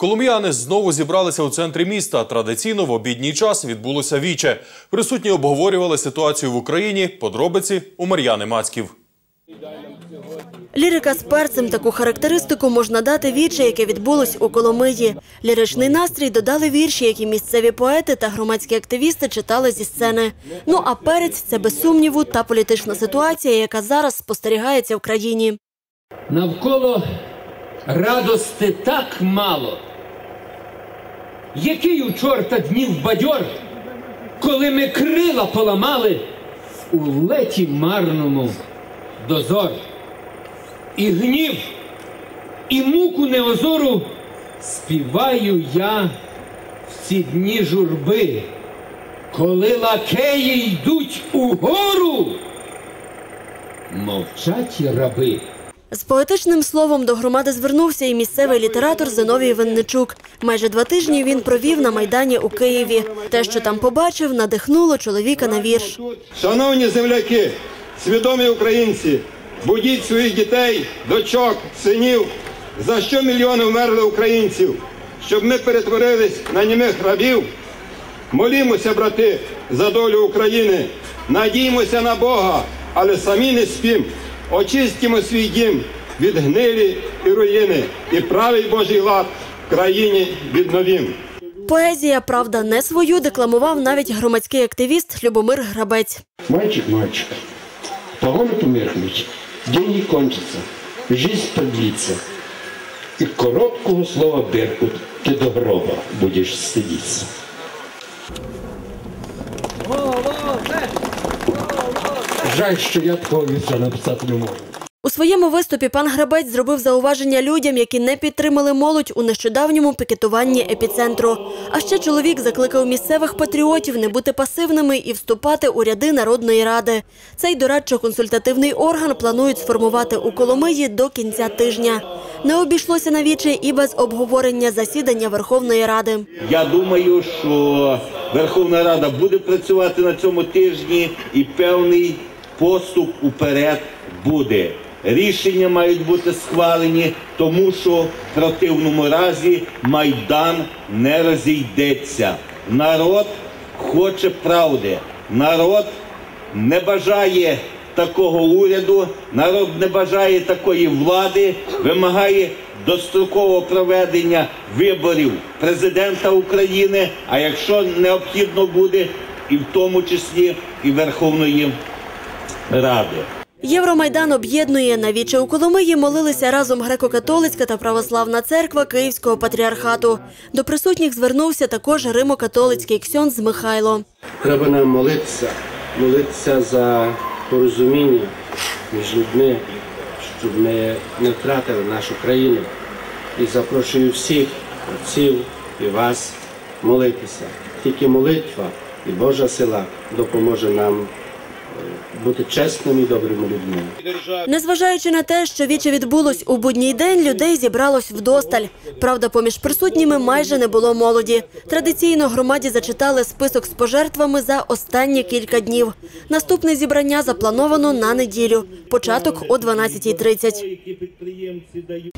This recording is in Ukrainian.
Колом'яни знову зібралися у центрі міста. Традиційно в обідній час відбулося віче. Присутні обговорювали ситуацію в Україні. Подробиці у Мар'яни Мацьків. Лірика з перцем таку характеристику можна дати віче, яке відбулось у Коломиї. Ліричний настрій додали вірші, які місцеві поети та громадські активісти читали зі сцени. Ну а перець це без сумніву та політична ситуація, яка зараз спостерігається в країні. Навколо радости так мало. Який у чорта днів бадьор, коли ми крила поламали у леті марному дозор. І гнів, і муку неозору співаю я в ці дні журби, коли лакеї йдуть угору, мовчать раби. З поетичним словом до громади звернувся і місцевий літератор Зиновій Винничук. Майже два тижні він провів на майдані у Києві. Те, що там побачив, надихнуло чоловіка на вірш. Шановні земляки, свідомі українці, будіть своїх дітей, дочок, синів, за що мільйони вмерли українців, щоб ми перетворились на німих рабів. Молімося, брати, за долю України, надіймося на Бога, але самі не спім Очистимо свій дім від гнилі і руїни, і правий Божий лад в країні відновім. Поезія, правда, не свою декламував навіть громадський активіст Любомир Грабець. Мальчик, мальчик, погоны померкнуть, деньги кончатся, жизнь продлится. И короткого слова Беркут ты до гроба будешь стыдиться. Жаль, що я такого вірша написати не можу. У своєму виступі пан Грабець зробив зауваження людям, які не підтримали молодь у нещодавньому пікетуванні епіцентру. А ще чоловік закликав місцевих патріотів не бути пасивними і вступати у ряди Народної ради. Цей дорадчо-консультативний орган планують сформувати у Коломиї до кінця тижня. Не обійшлося на віче і без обговорення засідання Верховної Ради. Я думаю, що Верховна Рада буде працювати на цьому тижні і певний поступ уперед буде. Рішення мають бути схвалені, тому що в противному разі Майдан не розійдеться. Народ хоче правди. Народ не бажає такого уряду, народ не бажає такої влади, вимагає дострокового проведення виборів президента України, а якщо необхідно буде, і в тому числі і Верховної Ради. Євромайдан об'єднує. На віче у Коломиї молилися разом греко-католицька та православна церква Київського патріархату. До присутніх звернувся також римо-католицький ксьондз Михайло. Треба нам молитися, молитися за порозуміння між людьми, щоб ми не втратили нашу країну. І запрошую всіх отців і вас молитися. Тільки молитва і Божа сила допоможе нам бути чесними і добрими людьми. Незважаючи на те, що віче відбулось у будній день, людей зібралось вдосталь. Правда, поміж присутніми майже не було молоді. Традиційно громаді зачитали список з пожертвами за останні кілька днів. Наступне зібрання заплановано на неділю. Початок о 12.30. Які підприємці дають.